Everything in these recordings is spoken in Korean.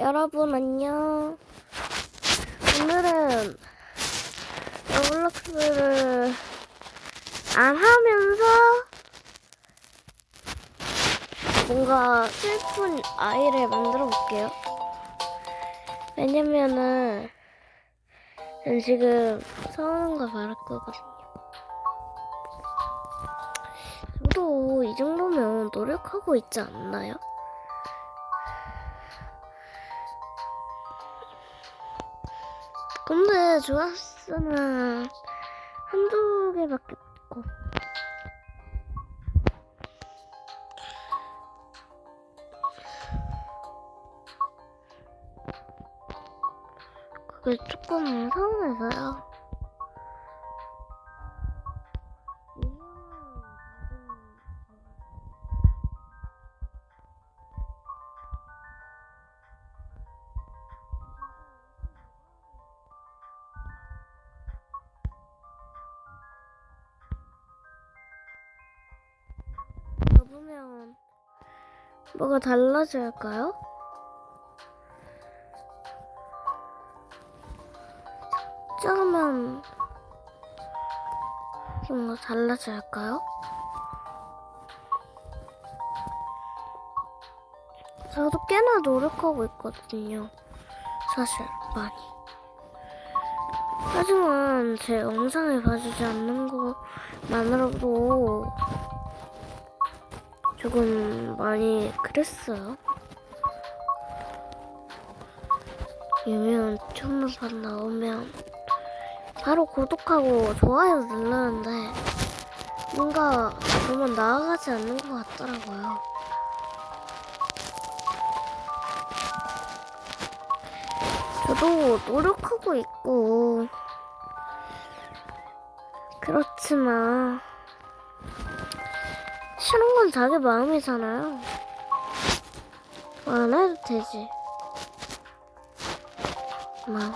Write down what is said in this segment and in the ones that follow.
여러분 안녕. 오늘은 로블록스를 안 하면서 뭔가 슬픈 아이를 만들어 볼게요. 왜냐면은 전 지금 서운한 거 말할 거거든요. 저도 이 정도면 노력하고 있지 않나요? 근데 조회수는 한두 개밖에 없고 그게 조금 서운해서요. 접으면 뭐가 달라질까요? 작으면 뭔가 달라질까요? 저도 꽤나 노력하고 있거든요. 사실 많이. 하지만 제 영상을 봐주지 않는 것만으로도 조금 많이 그랬어요. 유명한 천문판 나오면 바로 구독하고 좋아요 누르는데 뭔가 보면 나아가지 않는 것 같더라고요. 저도 노력하고 있고 그렇지만 싫은 건 자기 마음이잖아요. 안 해도 되지. 마음.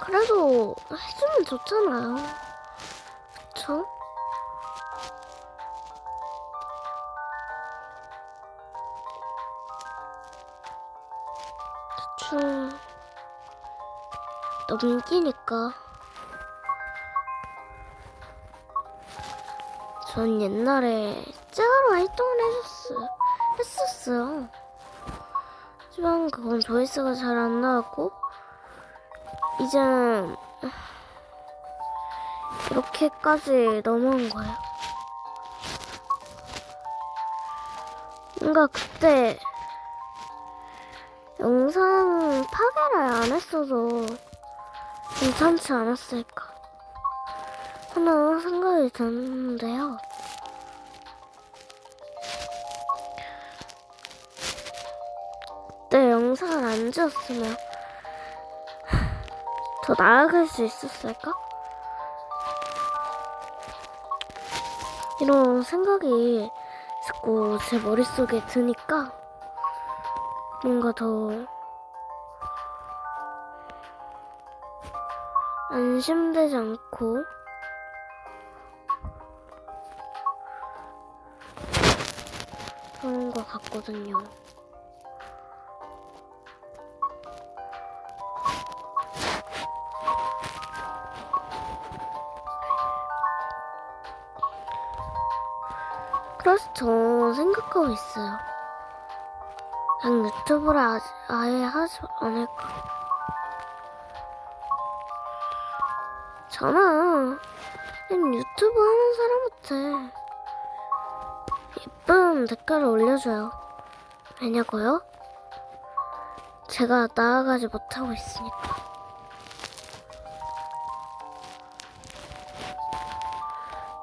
그래도 해주면 좋잖아요. 그쵸? 대충 넘기니까. 전 옛날에 째가로 활동을 해줬어요. 했었어요. 하지만 그건 조회수가 잘 안 나왔고, 이젠 이렇게까지 넘어온 거예요. 뭔가 그때 영상 파괴를 안 했어도 괜찮지 않았을까 하는 생각이 드는데요. 그때 영상을 안 지었으면 더 나아갈 수 있었을까? 이런 생각이 자꾸 제 머릿속에 드니까 뭔가 더 안심되지 않고 그런 것 같거든요. 그래서 저 생각하고 있어요. 그냥 유튜브를 아, 아예 하지 않을까. 저는 그냥 유튜브 하는 사람한테 예쁜 댓글을 올려줘요. 왜냐고요? 제가 나아가지 못하고 있으니까.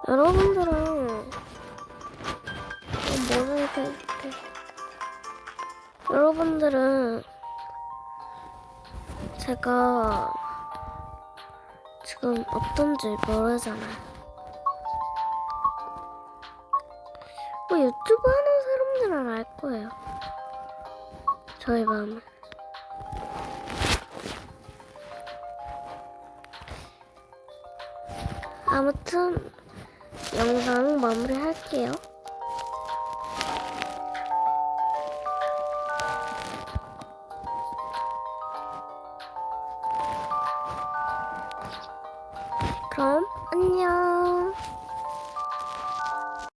여러분들은 뭐를 이렇게 여러분들은 제가 지금 어떤지 모르잖아요. 뭐 유튜브 하는 사람들은 알 거예요. 저의 마음은. 아무튼 영상 마무리할게요. 그럼 안녕.